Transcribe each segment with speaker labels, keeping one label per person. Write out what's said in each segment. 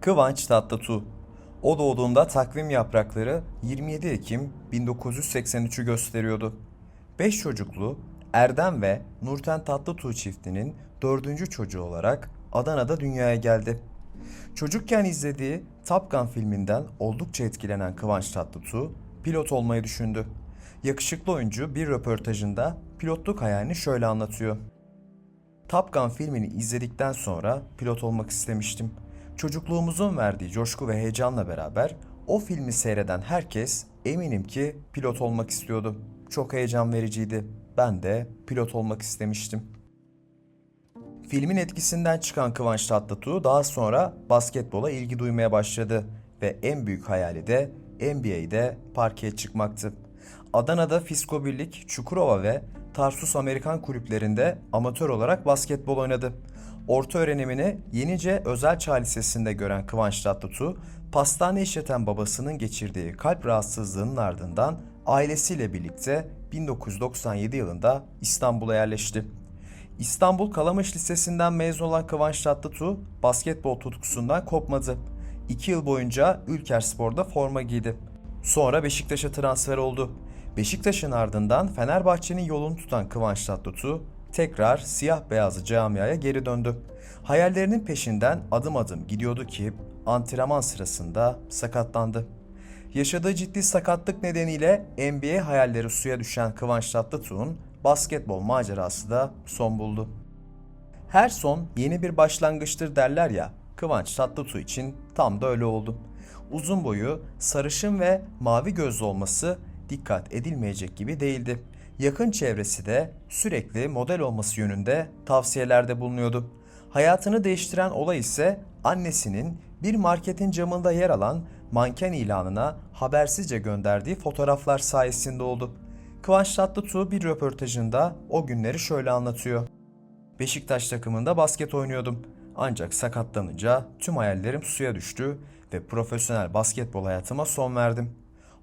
Speaker 1: Kıvanç Tatlıtuğ. O doğduğunda takvim yaprakları 27 Ekim 1983'ü gösteriyordu. Beş çocuklu Erdem ve Nurten Tatlıtuğ çiftinin dördüncü çocuğu olarak Adana'da dünyaya geldi. Çocukken izlediği Top Gun filminden oldukça etkilenen Kıvanç Tatlıtuğ pilot olmayı düşündü. Yakışıklı oyuncu bir röportajında pilotluk hayalini şöyle anlatıyor. Top Gun filmini izledikten sonra pilot olmak istemiştim. Çocukluğumuzun verdiği coşku ve heyecanla beraber o filmi seyreden herkes eminim ki pilot olmak istiyordu. Çok heyecan vericiydi. Ben de pilot olmak istemiştim. Filmin etkisinden çıkan Kıvanç Tatlıtuğ daha sonra basketbola ilgi duymaya başladı ve en büyük hayali de NBA'de parkeye çıkmaktı. Adana'da Fisko Birlik, Çukurova ve Tarsus Amerikan kulüplerinde amatör olarak basketbol oynadı. Orta öğrenimini Yenice Özel Çağ Lisesi'nde gören Kıvanç Tatlıtuğ, pastane işleten babasının geçirdiği kalp rahatsızlığının ardından ailesiyle birlikte 1997 yılında İstanbul'a yerleşti. İstanbul Kalamış Lisesi'nden mezun olan Kıvanç Tatlıtuğ basketbol tutkusundan kopmadı. İki yıl boyunca Ülker Spor'da forma giydi. Sonra Beşiktaş'a transfer oldu. Beşiktaş'ın ardından Fenerbahçe'nin yolunu tutan Kıvanç Tatlıtuğ tekrar siyah beyazlı camiaya geri döndü. Hayallerinin peşinden adım adım gidiyordu ki antrenman sırasında sakatlandı. Yaşadığı ciddi sakatlık nedeniyle NBA hayalleri suya düşen Kıvanç Tatlıtuğ'un basketbol macerası da son buldu. Her son yeni bir başlangıçtır derler ya, Kıvanç Tatlıtuğ için tam da öyle oldu. Uzun boyu, sarışın ve mavi gözlü olması dikkat edilmeyecek gibi değildi. Yakın çevresi de sürekli model olması yönünde tavsiyelerde bulunuyordu. Hayatını değiştiren olay ise annesinin bir marketin camında yer alan manken ilanına habersizce gönderdiği fotoğraflar sayesinde oldu. Kıvanç Tatlıtuğ bir röportajında o günleri şöyle anlatıyor. Beşiktaş takımında basket oynuyordum. Ancak sakatlanınca tüm hayallerim suya düştü ve profesyonel basketbol hayatıma son verdim.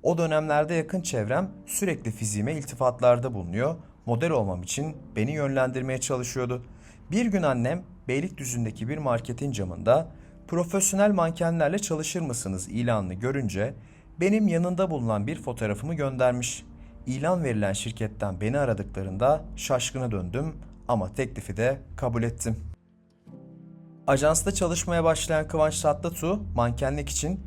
Speaker 1: O dönemlerde yakın çevrem sürekli fiziğime iltifatlarda bulunuyor, model olmam için beni yönlendirmeye çalışıyordu. Bir gün annem Beylikdüzü'ndeki bir marketin camında profesyonel mankenlerle çalışır mısınız ilanını görünce benim yanında bulunan bir fotoğrafımı göndermiş. İlan verilen şirketten beni aradıklarında şaşkına döndüm ama teklifi de kabul ettim. Ajansta çalışmaya başlayan Kıvanç Tatlıtuğ mankenlik için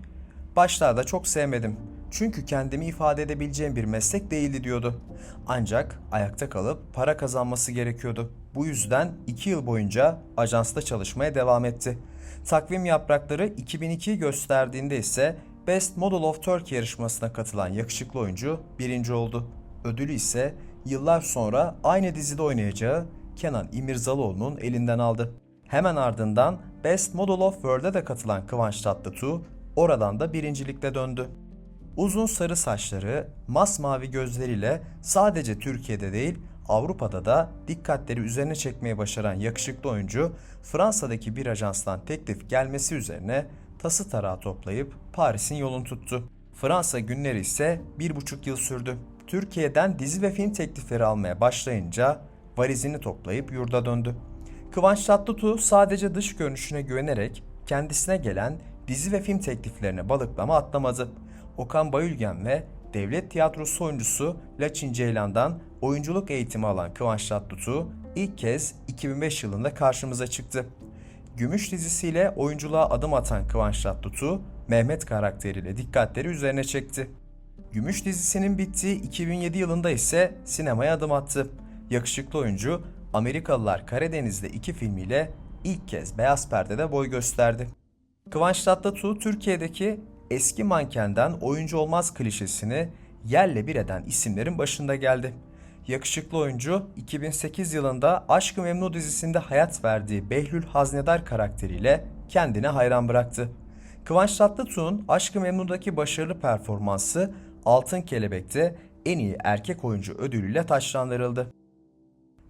Speaker 1: başlarda çok sevmedim. Çünkü kendimi ifade edebileceğim bir meslek değildi diyordu. Ancak ayakta kalıp para kazanması gerekiyordu. Bu yüzden 2 yıl boyunca ajansta çalışmaya devam etti. Takvim yaprakları 2002'yi gösterdiğinde ise Best Model of Turkey yarışmasına katılan yakışıklı oyuncu birinci oldu. Ödülü ise yıllar sonra aynı dizide oynayacağı Kenan İmirzalıoğlu'nun elinden aldı. Hemen ardından Best Model of World'e de katılan Kıvanç Tatlıtuğ oradan da birincilikle döndü. Uzun sarı saçları, masmavi gözleriyle sadece Türkiye'de değil Avrupa'da da dikkatleri üzerine çekmeye başaran yakışıklı oyuncu Fransa'daki bir ajanstan teklif gelmesi üzerine tası tarağı toplayıp Paris'in yolunu tuttu. Fransa günleri ise bir buçuk yıl sürdü. Türkiye'den dizi ve film teklifleri almaya başlayınca valizini toplayıp yurda döndü. Kıvanç Tatlıtuğ sadece dış görünüşüne güvenerek kendisine gelen dizi ve film tekliflerine balıklama atlamadı. Okan Bayülgen ve devlet tiyatrosu oyuncusu Laçin Ceylan'dan oyunculuk eğitimi alan Kıvanç Tatlıtuğ ilk kez 2005 yılında karşımıza çıktı. Gümüş dizisiyle oyunculuğa adım atan Kıvanç Tatlıtuğ, Mehmet karakteriyle dikkatleri üzerine çekti. Gümüş dizisinin bittiği 2007 yılında ise sinemaya adım attı. Yakışıklı oyuncu Amerikalılar Karadeniz'de iki filmiyle ilk kez beyaz perdede boy gösterdi. Kıvanç Tatlıtuğ Türkiye'deki eski mankenden oyuncu olmaz klişesini yerle bir eden isimlerin başında geldi. Yakışıklı oyuncu 2008 yılında Aşk-ı Memnu dizisinde hayat verdiği Behlül Haznedar karakteriyle kendine hayran bıraktı. Kıvanç Tatlıtuğ'un Aşk-ı Memnu'daki başarılı performansı Altın Kelebek'te en iyi erkek oyuncu ödülüyle taçlandırıldı.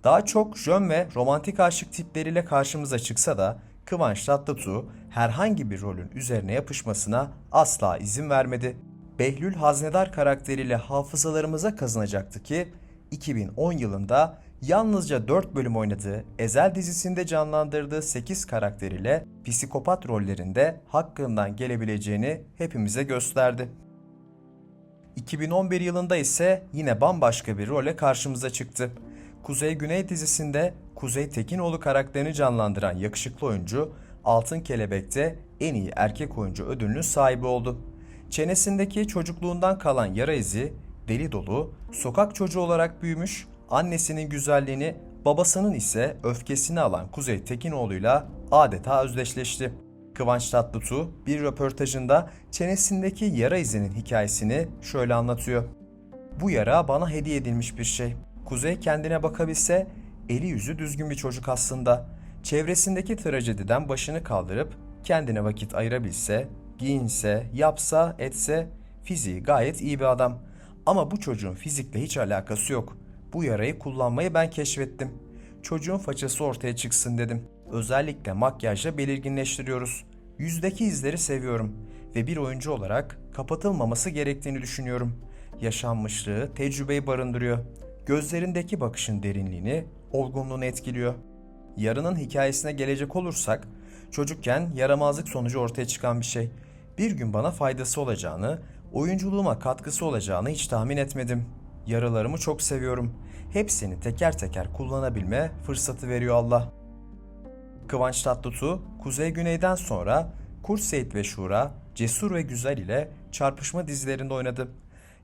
Speaker 1: Daha çok jön ve romantik aşık tipleriyle karşımıza çıksa da Kıvanç Tatlıtuğ herhangi bir rolün üzerine yapışmasına asla izin vermedi. Behlül Haznedar karakteriyle hafızalarımıza kazanacaktı ki 2010 yılında yalnızca 4 bölüm oynadığı Ezel dizisinde canlandırdığı 8 karakteriyle psikopat rollerinde hakkından gelebileceğini hepimize gösterdi. 2011 yılında ise yine bambaşka bir role karşımıza çıktı. Kuzey Güney dizisinde Kuzey Tekinoğlu karakterini canlandıran yakışıklı oyuncu Altın Kelebek'te en iyi erkek oyuncu ödülünün sahibi oldu. Çenesindeki çocukluğundan kalan yara izi, deli dolu, sokak çocuğu olarak büyümüş, annesinin güzelliğini, babasının ise öfkesini alan Kuzey Tekinoğlu'yla adeta özdeşleşti. Kıvanç Tatlıtuğ bir röportajında çenesindeki yara izinin hikayesini şöyle anlatıyor. Bu yara bana hediye edilmiş bir şey. Kuzey kendine bakabilse eli yüzü düzgün bir çocuk aslında. Çevresindeki trajediden başını kaldırıp kendine vakit ayırabilse, giyinse, yapsa, etse fiziği gayet iyi bir adam. Ama bu çocuğun fizikle hiç alakası yok. Bu yarayı kullanmayı ben keşfettim. Çocuğun façası ortaya çıksın dedim. Özellikle makyajla belirginleştiriyoruz. Yüzdeki izleri seviyorum ve bir oyuncu olarak kapatılmaması gerektiğini düşünüyorum. Yaşanmışlığı, tecrübeyi barındırıyor. Gözlerindeki bakışın derinliğini, olgunluğunu etkiliyor. Yarının hikayesine gelecek olursak, çocukken yaramazlık sonucu ortaya çıkan bir şey. Bir gün bana faydası olacağını, oyunculuğuma katkısı olacağını hiç tahmin etmedim. Yaralarımı çok seviyorum. Hepsini teker teker kullanabilme fırsatı veriyor Allah. Kıvanç Tatlıtuğ, Kuzey Güney'den sonra Kurt Seyit ve Şura, Cesur ve Güzel ile çarpışma dizilerinde oynadı.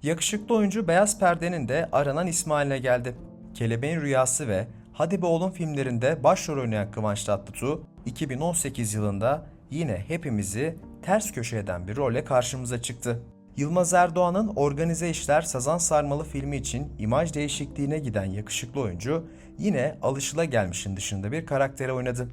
Speaker 1: Yakışıklı oyuncu Beyaz Perde'nin de aranan ismi haline geldi. Kelebeğin Rüyası ve Hadi Be Oğlum filmlerinde başrol oynayan Kıvanç Tatlıtuğ, 2018 yılında yine hepimizi ters köşe eden bir rolle karşımıza çıktı. Yılmaz Erdoğan'ın Organize İşler Sazan Sarmalı filmi için imaj değişikliğine giden yakışıklı oyuncu yine alışılagelmişin dışında bir karaktere oynadı.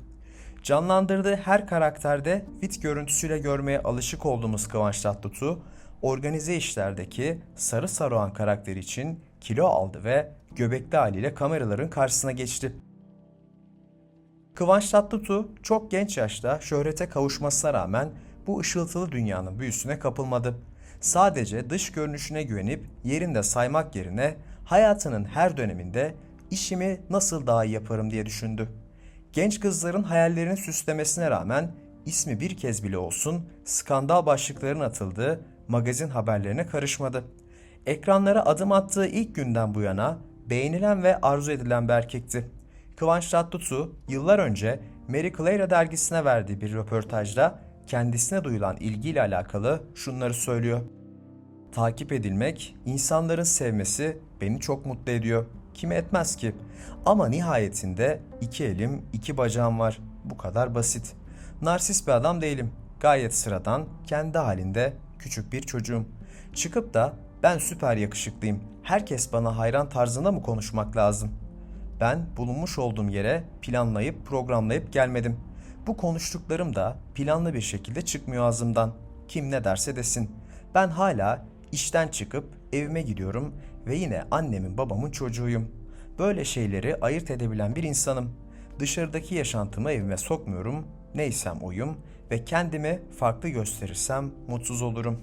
Speaker 1: Canlandırdığı her karakterde fit görüntüsüyle görmeye alışık olduğumuz Kıvanç Tatlıtuğ, organize işlerdeki Sarı Saruhan karakteri için kilo aldı ve göbekli haliyle kameraların karşısına geçti. Kıvanç Tatlıtuğ çok genç yaşta şöhrete kavuşmasına rağmen bu ışıltılı dünyanın büyüsüne kapılmadı. Sadece dış görünüşüne güvenip yerinde saymak yerine hayatının her döneminde işimi nasıl daha iyi yaparım diye düşündü. Genç kızların hayallerini süslemesine rağmen ismi bir kez bile olsun skandal başlıkların atıldığı magazin haberlerine karışmadı. Ekranlara adım attığı ilk günden bu yana beğenilen ve arzu edilen bir erkekti. Kıvanç Tatlıtuğ yıllar önce Mary Clara dergisine verdiği bir röportajda kendisine duyulan ilgiyle alakalı şunları söylüyor. Takip edilmek, insanların sevmesi beni çok mutlu ediyor. Kimi etmez ki? Ama nihayetinde iki elim, iki bacağım var. Bu kadar basit. Narsist bir adam değilim. Gayet sıradan, kendi halinde küçük bir çocuğum. Çıkıp da ben süper yakışıklıyım. Herkes bana hayran tarzında mı konuşmak lazım? Ben bulunmuş olduğum yere planlayıp programlayıp gelmedim. Bu konuştuklarım da planlı bir şekilde çıkmıyor ağzımdan. Kim ne derse desin. Ben hala işten çıkıp evime gidiyorum ve yine annemin babamın çocuğuyum. Böyle şeyleri ayırt edebilen bir insanım. Dışarıdaki yaşantımı evime sokmuyorum. Neysem oyum ve kendimi farklı gösterirsem mutsuz olurum.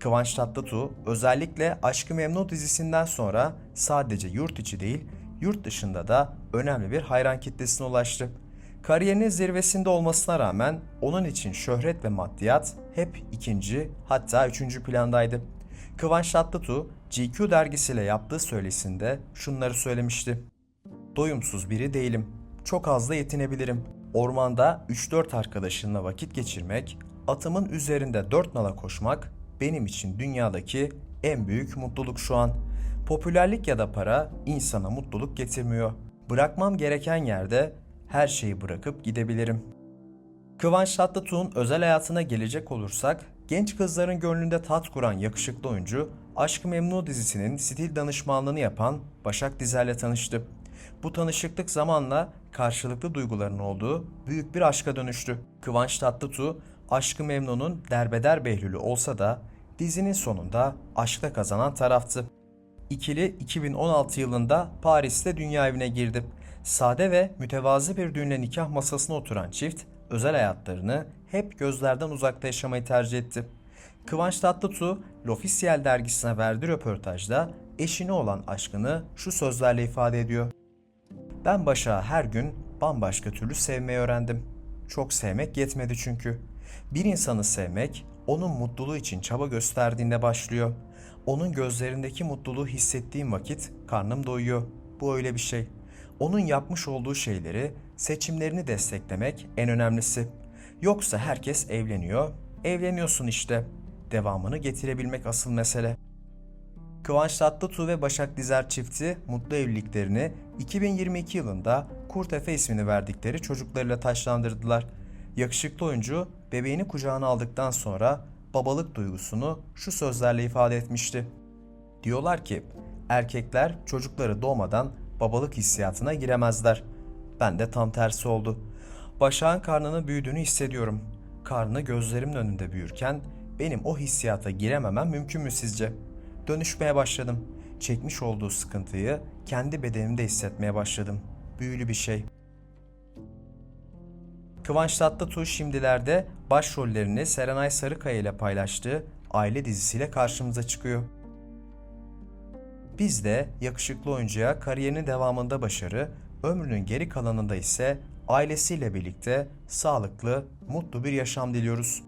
Speaker 1: Kıvanç Tatlıtuğ özellikle Aşkı Memnu dizisinden sonra sadece yurt içi değil, yurt dışında da önemli bir hayran kitlesine ulaştı. Kariyerinin zirvesinde olmasına rağmen onun için şöhret ve maddiyat hep ikinci hatta üçüncü plandaydı. Kıvanç Tatlıtuğ GQ dergisiyle yaptığı söyleşisinde şunları söylemişti. Doyumsuz biri değilim. Çok az da yetinebilirim. Ormanda 3-4 arkadaşımla vakit geçirmek, atımın üzerinde 4 nala koşmak benim için dünyadaki en büyük mutluluk şu an. Popülerlik ya da para insana mutluluk getirmiyor. Bırakmam gereken yerde her şeyi bırakıp gidebilirim. Kıvanç Tatlıtuğ'un özel hayatına gelecek olursak, genç kızların gönlünde tat kuran yakışıklı oyuncu, Aşk-ı Memnu dizisinin stil danışmanlığını yapan Başak Dizer'le tanıştı. Bu tanışıklık zamanla karşılıklı duyguların olduğu büyük bir aşka dönüştü. Kıvanç Tatlıtuğ, Aşk-ı Memnu'nun derbeder Behlül'ü olsa da dizinin sonunda aşkla kazanan taraftı. İkili 2016 yılında Paris'te dünya evine girdi. Sade ve mütevazı bir düğünle nikah masasına oturan çift özel hayatlarını hep gözlerden uzakta yaşamayı tercih etti. Kıvanç Tatlıtuğ, L'Officiel dergisine verdiği röportajda eşine olan aşkını şu sözlerle ifade ediyor. Ben Başak'ı her gün bambaşka türlü sevmeyi öğrendim. Çok sevmek yetmedi çünkü. Bir insanı sevmek onun mutluluğu için çaba gösterdiğinde başlıyor. Onun gözlerindeki mutluluğu hissettiğim vakit karnım doyuyor. Bu öyle bir şey. Onun yapmış olduğu şeyleri, seçimlerini desteklemek en önemlisi. Yoksa herkes evleniyor. Evleniyorsun işte. Devamını getirebilmek asıl mesele. Kıvanç Tatlıtuğ ve Başak Dizer çifti mutlu evliliklerini 2022 yılında Kurt Efe ismini verdikleri çocuklarıyla taşlandırdılar. Yakışıklı oyuncu bebeğini kucağına aldıktan sonra babalık duygusunu şu sözlerle ifade etmişti. Diyorlar ki erkekler çocukları doğmadan babalık hissiyatına giremezler. Ben de tam tersi oldu. Başak'ın karnının büyüdüğünü hissediyorum. Karnı gözlerimin önünde büyürken benim o hissiyata girememem mümkün mü sizce? Dönüşmeye başladım. Çekmiş olduğu sıkıntıyı kendi bedenimde hissetmeye başladım. Büyülü bir şey. Kıvanç Tatlıtuğ şimdilerde başrollerini Serenay Sarıkaya ile paylaştığı Aile dizisiyle karşımıza çıkıyor. Biz de yakışıklı oyuncuya kariyerinin devamında başarı, ömrünün geri kalanında ise ailesiyle birlikte sağlıklı, mutlu bir yaşam diliyoruz.